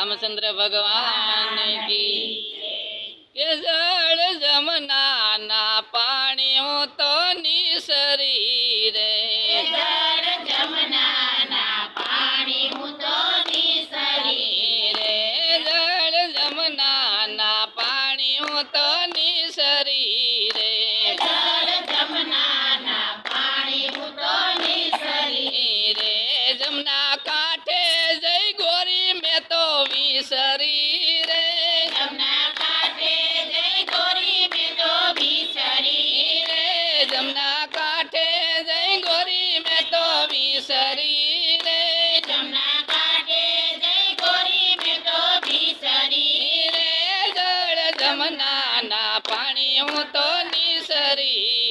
રામચંદ્ર ભગવાન કી. કે જળ જમનાના પાણી હું તો નિસરી રે. જળ જમનાના પાણી હું તો નિસરી રે. જળ જમનાના પાણી હું તો નિસરી રે. જળ જમનાના પાણી હું તો નિસરી રે જમના વિસરી રે જમના કાંઠે જય ગોરી મેં તો બિસરી રે જમના કાંઠે જય ગોરી મેં તો વિસરી રે જમના કાંઠે જય ગોરી મેં તો બિસરી રે જળ જમનાના પાણી હું તો નિસરી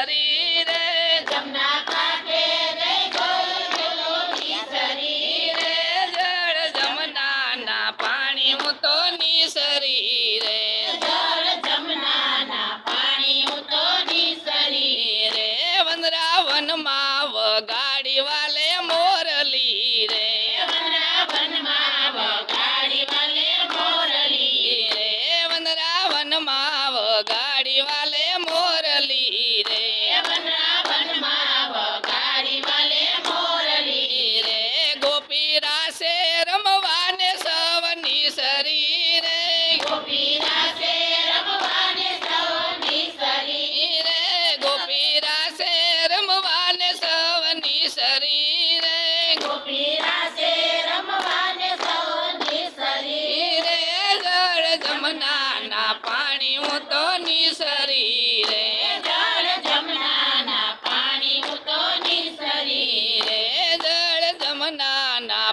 વિસરી રે જમના કાંઠે રે ગોરી મેલો રે જળ જમનાના પાણી હું તો નિસરી રે જળ જમનાના પાણી હું તો નિસરી રે વનરાવનમાં વગાડી વાલે મોરલી રે વગાડી વાલે મોરલી વગાડી વાલે મોરલી રે પાણી હું તો નિસરી રે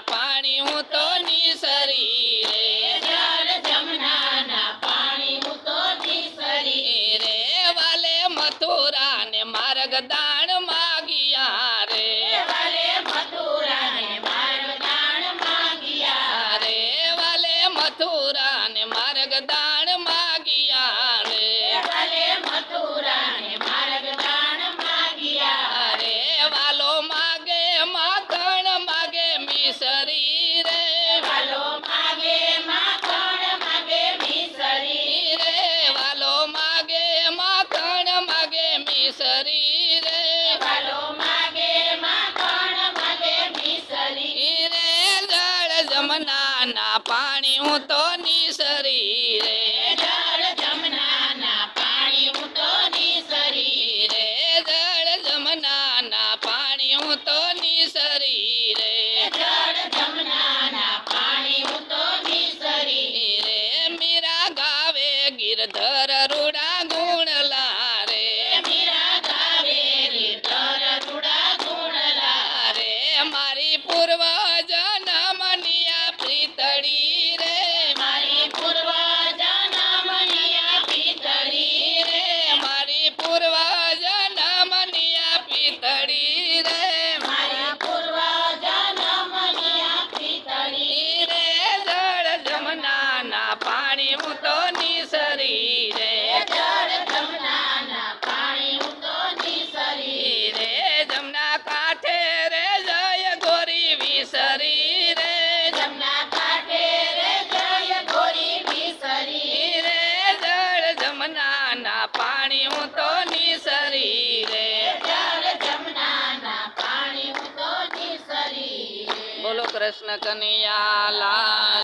પાણી હું તો નિસરી રે. જળ જમનાના પાણી હું તો નિસરી રે વાલે મથુરા ને માર્ગ દાણ માગિયા રે. વાલે મથુરાને માર્ગ દાણ માંગ્યા રે વાલે મથુરા ને માર્ગ દાણ મિસરી રે. વાલો માગે કોણ માગે મિસરી રે જળ જમનાના પાણી હું તો નિસરી રે. જળ જમનાના પાણી હું તો નિસરી રે જળ જમનાના પાણી હું તો નિસરી રે. જળ જમનાના પાણી હું તો નિસરી રે મીરા ગાવે ગિરધર રૂડા ગુણલા પાણી હું તો નિસરી રે જળ જમનાના પાણી હું તો નિસરી બોલો કૃષ્ણ કનૈયા લાલ